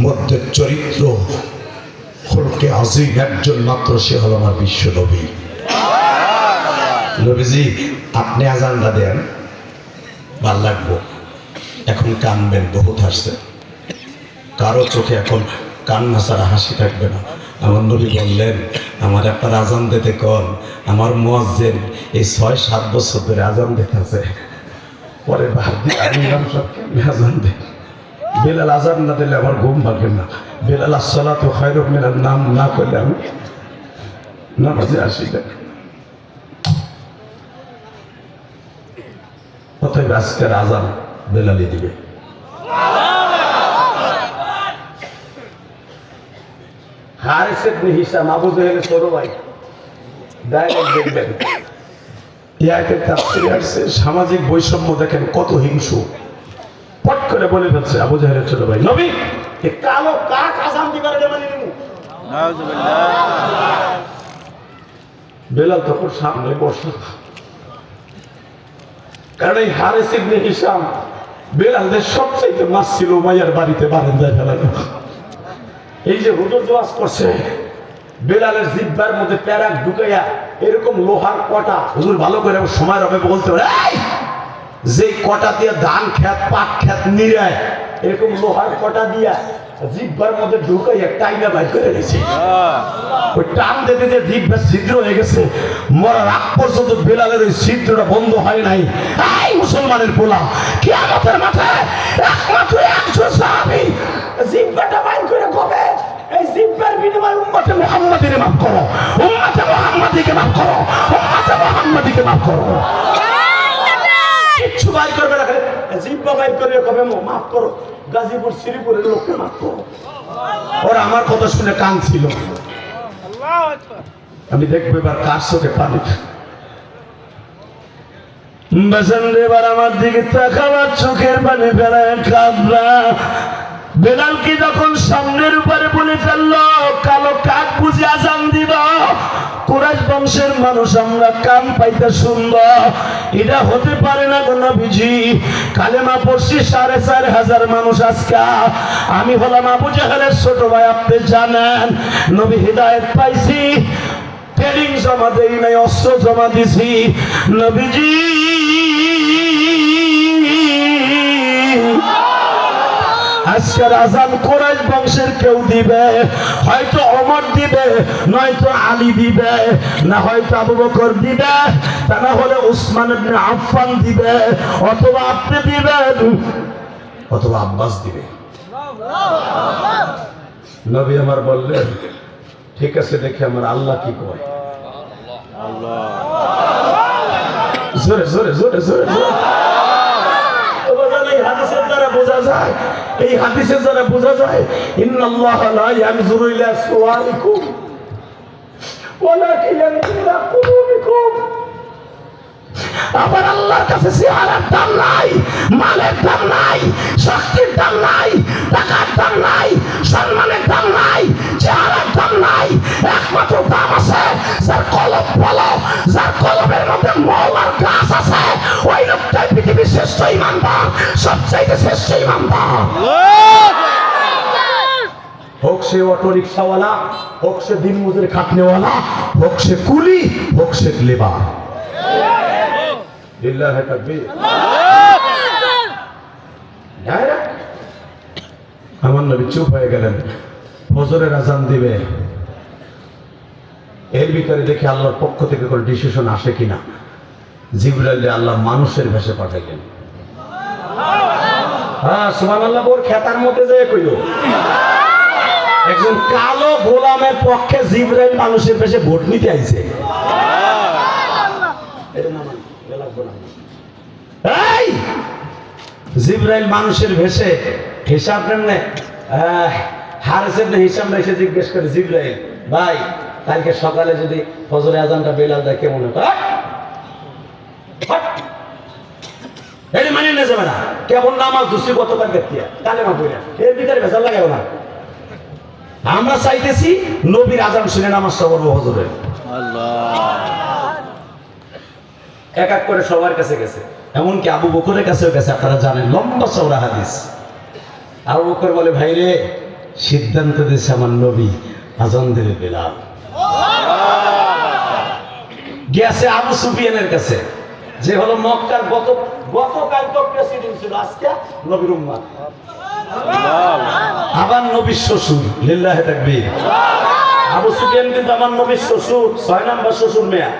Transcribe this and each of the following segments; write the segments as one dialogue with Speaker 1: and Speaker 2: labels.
Speaker 1: মধ্যে চরিত্র হলকে আজিম একজন মাত্র, সে হল আমার বিশ্ব নবী। নবীজি, আপনি আজানটা দেন, ভালো লাগবো। এখন কানবেন, বহুত হাসছে। কারও চোখে এখন কান্না ছাড়া হাসি থাকবে না। আমার নবী বললেন, আমার একটা আজান দিতে কন। আমার মোয়াজ্জেন এই ছয় সাত বছর ধরে আজান দিতেছে পরে ভাবছি আমি আজান দিই বেলাল আজান না দিলে আমার ঘুম ভাঙবে না। বেলাল আসলা তো খৈরব মেলার নাম না করলে আমি নামাজে আসি না। অতএব আজকের আজান বেলালি দিবে। সামাজিক বৈষম্য দেখেন কত হিংসু করে বলে ফেলছে আবু জাহেলের ছোট ভাই। নবী এ কালো কাক আসাম মানে নিমু। বেলাল তখন সামনে বসে। কারণ এই হারিস ইবনে হিসাম বেলালদের সবচাইতে মাছ ছিল মাইয়ার বাড়িতে বারান্দায় ফেলানো এই যে হুজুর জোয়াজ করছে বেলালের জিব্বার মধ্যে প্যারাক ঢুকাইয়া এরকম লোহার কটা হুজুর ভালো করে সময় রবে বলতে পারে "এই! যে কটা দিয়ে ধান খেত পাট খেত নিরায় এরকম লোহার কটা দিয়া জিব্বার মধ্যে ঢুকাইয়া টাইনা বাইর করে গেছে ওই টান দিতে যে জিব্বা ছিদ্র হয়ে গেছে মরার আগ পর্যন্ত বেলালের ওই ছিদ্রটা বন্ধ হয় নাই। এই মুসলমানের পোলা কি আমাদের মাথায় একমাত্র একজন সাহাবি জিব্বাটা বাইর করে কবে? এই জিব্বার বিনিময়ে উম্মতে মুহাম্মাদের মাফ করো উম্মতে মুহাম্মাদিকে মাফ করো উম্মতে মুহাম্মাদিকে মাফ করো। কিচ্ছু বাইর করবে না জিব্বা বাইর করবে কবে মো? মাফ করো। গাজীপুর শ্রীপুরের লোককে মাফ করো। ওরা আমার কথা শুনে কান ছিল আমি দেখব এবার কার চোখে পানি। বেসন এবার আমার দিকে তাকাবার চোখের পানি বেড়ায় কাঁদবা বেলাল কি যখন সামনের উপরে বলে ফেলল, কালো কাক বুঝে আজান দিব। কুরাজ বংশের মানুষ আমরা কান পাইতে শুনব। এটা হতে পারে না কোন বিজি কালেমা পড়ছি সাড়ে চার হাজার মানুষ আজকা। আমি হলাম আবু জাহেলের ছোট ভাই, আপনি জানেন। নবী হৃদায়ত পাইছি। ট্রেনিং জমা দেই নাই, অস্ত্র জমা দিছি। নবীজি আজকের আজান কোরাইশ বংশের কেউ দিবে? হয়তো অমর দিবে নয়তো আলী দিবে না হয়তো আবু বকর দিবে তা না হলে উসমান ইবনে আফফান দিবে অথবা আপনি দিবেন অথবা আব্বাস দিবে। নবী আমার বললেন ঠিক আছে দেখে আমার আল্লাহ কি কয়। জোরে জোরে জোরে জোরে জোরে ও বাজান, এই হাদিসের বোঝা যায়? এই হাদিসের দ্বারা বোঝা যায়, ইন্নাল্লাহ লা ইয়ানজুরু ইলা সুওয়ারিকুম, ওয়ালাকিন ইয়ানজুরু কুলুবিকুম। আবার আল্লাহর কাছে চেহারার দাম নাই, মালের দাম নাই শক্তির দাম নাই, টাকার দাম নাই, সম্মানের দাম নাই, চেহারার দাম নাই, একমাত্র দাম আছে, যার কলম বলো যার কলমের মধ্যে মৌলার শ্রেষ্ঠ ইমানদার সবচাইতে শ্রেষ্ঠ ইমানদার হোক সে অটো রিক্সাওয়ালা হোক সে দিন মজুরি খাটনেওয়ালা, হোক সে কুলি, হোক সে লেবার। ডাইরেক্ট আমার নবী চুপ হয়ে গেলেন। ফজরের আজান দিবে। এর ভিতরে দেখে আল্লাহর পক্ষ থেকে কোনো ডিসিশন আসে কিনা? জিবরাইল আল্লাহ মানুষের ভেসে পাঠাইলেন। হ্যাঁ সুমান আল্লাহ বোর মধ্যে যে কইল একজন কালো গোলামের পক্ষে জিবরাইল মানুষের ভেসে ভোট নিতে আইছে। এই! জিব্রাইল মানুষের ভেসে হিসাব নেমনে হারেসের হিসাব রেখে জিজ্ঞেস করে, জিব্রাইল, ভাই, কালকে সকালে যদি ফজরে আজানটা বেলাল দেয় কেমন হতো! এটা মানে যাবে না। কেমন নামাজ দুসি গতকাল কালে বইরা। এর ভিতরে ভেজাল লাগাবো না। আমরা চাইতেছি নবীর আজান শুনে নামাজটা করব হজরে। এক এক করে সবার কাছে গেছে। এমনকি আবু বকরের কাছেও গেছে আপনারা জানেন। লম্বা চৌড়া হাদিস। আবু বকর বলে ভাই রে সিদ্ধান্ত দিয়েছে আমার নবী আজান দেবে বেলাল। গেছে আবু সুফিয়ানের কাছে। যে হলো মক্কার গত গতকাল তো প্রেসিডেন্ট ছিল আজকে নবীর উম্মাদ। আবার নবীর শ্বশুর লিল্লাহে তাকবীর। আবু সুফিয়ান কিন্তু আমার নবীর শ্বশুর ছয় নাম্বার শ্বশুর মেয়া।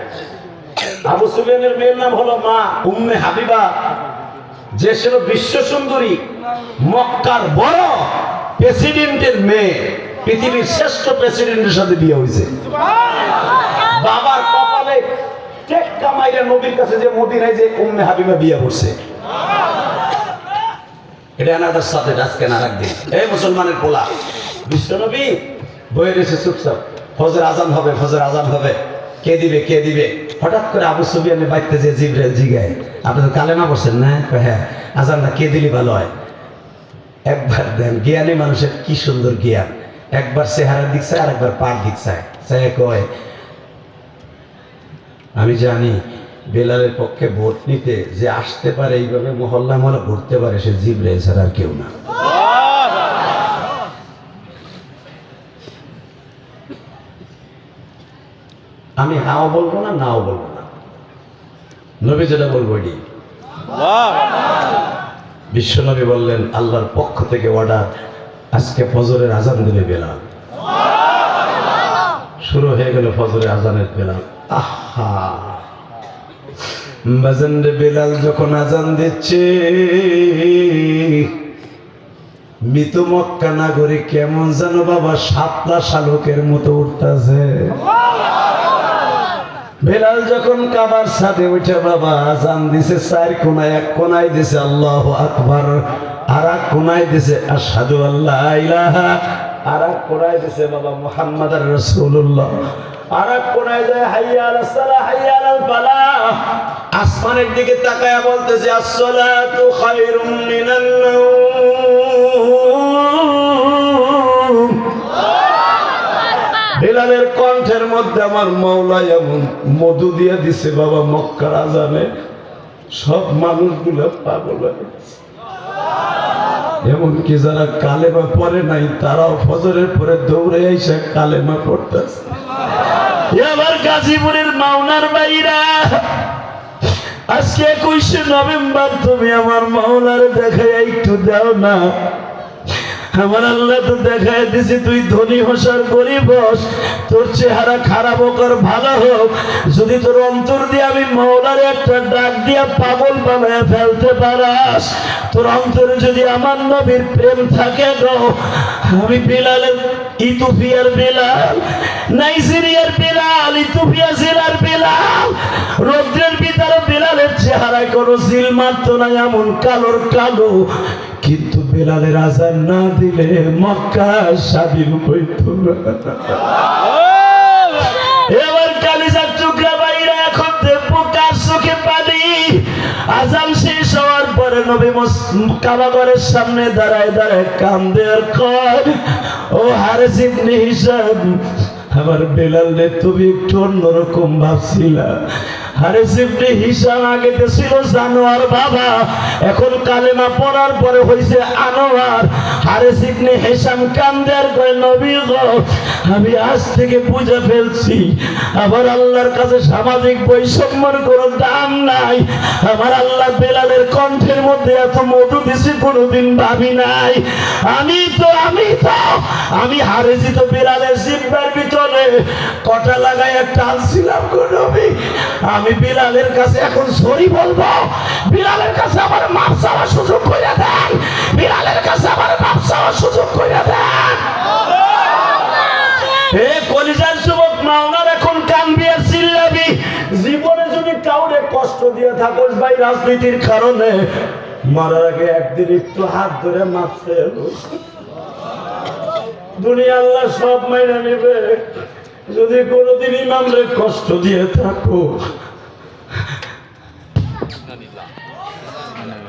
Speaker 1: আবু সুফিয়ানের মেয়ের নাম হলো মা উম্মে হাবিবা। যে ছিল বিশ্ব সুন্দরী মক্কার বড় প্রেসিডেন্টের মেয়ে। পৃথিবীর শ্রেষ্ঠ প্রেসিডেন্টের সাথে বিয়ে হয়েছে। বাবার কপালে টেক্কা মাইরা নবীর কাছে যে মদিনায় যে উম্মে হাবিবা বিয়ে করছে। এটা এনাদের সাথে আজকে না রাখবে এই মুসলমানের পোলা। বিশ্বনবী বইয়ের এসে চুপচাপ। ফজর আজান হবে, ফজর আজান হবে। কে দিবে কে দিবে? হঠাৎ করে আবু সুবিয়ানে বাইতে যে জিবরে জিগায়। আপনি তো কালেমা বসেন না? হ্যাঁ। আজানটা কে দিলে ভালো হয়? একবার দেন, জ্ঞানী মানুষের কি সুন্দর জ্ঞান। একবার চেহারা দিক চায় আর একবার পার দিক চায় কয় আমি জানি বেলালের পক্ষে ভোট নিতে যে আসতে পারে, এইভাবে মহল্লা মহল্লা ঘুরতে পারে, সে জিবরে ছাড়া আর কেউ না। আমি হাও বলব না, নাও বলব না। নবী যেটা বলব এটি বিশ্বনবী বললেন, আল্লাহর পক্ষ থেকে অর্ডার আজকে ফজরের আজান দিলে বেলাল। শুরু হয়ে গেল ফজরের আজানের বেলাল। আহা! বাজানরে বেলাল যখন আজান দিচ্ছে, মৃত মক্কা নাগরিক কেমন যেন বাবা সাতলা শালকের মতো উঠতেছে। বেলাল যখন কাবার সাথে উঠে বাবা আজান দিছে, চার কোনায় এক কোনায় দিছে, আল্লাহ আকবার, আর এক কোনায় দিছে আসাদু আল্লাহ ইলাহা আর এক কোনায় দিছে বাবা মুহাম্মদ রসুল্লাহ আর এক কোনায় যায়, হাইয়া আলাল সালাহ হাইয়া আলাল ফালাহ আসমানের দিকে তাকায়া বলতেছে, আসসালাতু খায়রুম মিনান নাওম। বেলালের কণ্ঠের মধ্যে আমার মৌলা এমন মধু দিয়ে দিছে বাবা মক্কার আজানে। সব মানুষগুলো পাগল হয়ে গেছে। এমনকি যারা কালেমা পড়ে নাই, তারাও ফজরের পরে দৌড়ে এসে কালেমা পড়তেছে। এবার গাজীপুরের মাওনার বাইরা আজকে একুশে নভেম্বর, তুমি আমার মাওনার দেখে একটু দাও না। আমার আল্লাহ তো দেখায় দিছি, তুই ধনী হসার গরিব হস। তোর চেহারা খারাপ হোক আর ভালো হোক, যদি তোর অন্তর দিয়ে আমি মৌলার একটা ডাক দিয়া পাগল বানায় ফেলতে পারাস, তোর অন্তরে যদি আমার নবীর প্রেম থাকে গো, আমি বিলালের, ইতুফিয়ার বিলাল, নাইজেরিয়ার বিলাল, ইতুফিয়া জেলার বিলাল, রৌদ্রের ভিতরে বিলালের চেহারায় কোনো সিল মারতো না, এমন কালোর কালো। কিন্তু বেলালের আজান না দিলে মক্কা স্বাধীন হইত এবার কালিজার টুকরা বাইরা এখন দেখব কার চোখে পানি, আজান শেষ হওয়ার পরে নবী কাবাগরের সামনে দাঁড়ায় দাঁড়ায় কান্দে আর কর ও হারে হিসাব আমার বেলাল রে তুমি একটু অন্যরকম ভাবছিলা। আরে সিমনি হিসাব আগে তো ছিল জানোয়ার বাবা, এখন কালেমা পড়ার পরে হয়েছে আনোয়ার। আরে সিমনি হেসাম কান্দের কয়, নবী গো, আমি আজ থেকে বুঝে ফেলছি আবার আল্লাহর কাছে সামাজিক বৈষম্যর কোনো দাম নাই। আমার আল্লাহ বেলালের কণ্ঠের মধ্যে এত মধু দিছি কোনোদিন ভাবি নাই। আমি তো আমি তো, আমি হারেছি তো বেলালের জিব্বার ভিতরে কটা লাগাই টানছিলাম আমি বিলালের কাছে এখন সরি বলব। বিলালের কাছে আমার মাপ সুযোগ করে দেন। বিলালের কাছে আমার মাপ সুযোগ করে দেন। হে কলিজার যুবক, মাওনার এখন আর চিল্লাবি জীবনে যদি কাউরে কষ্ট দিয়ে থাকোস ভাই, রাজনীতির কারণে মারার আগে একদিন একটু হাত ধরে মাপছে দুনিয়া আল্লাহ সব মাইনা নেবে। যদি কোনোদিন ইমামরে কষ্ট দিয়ে থাকো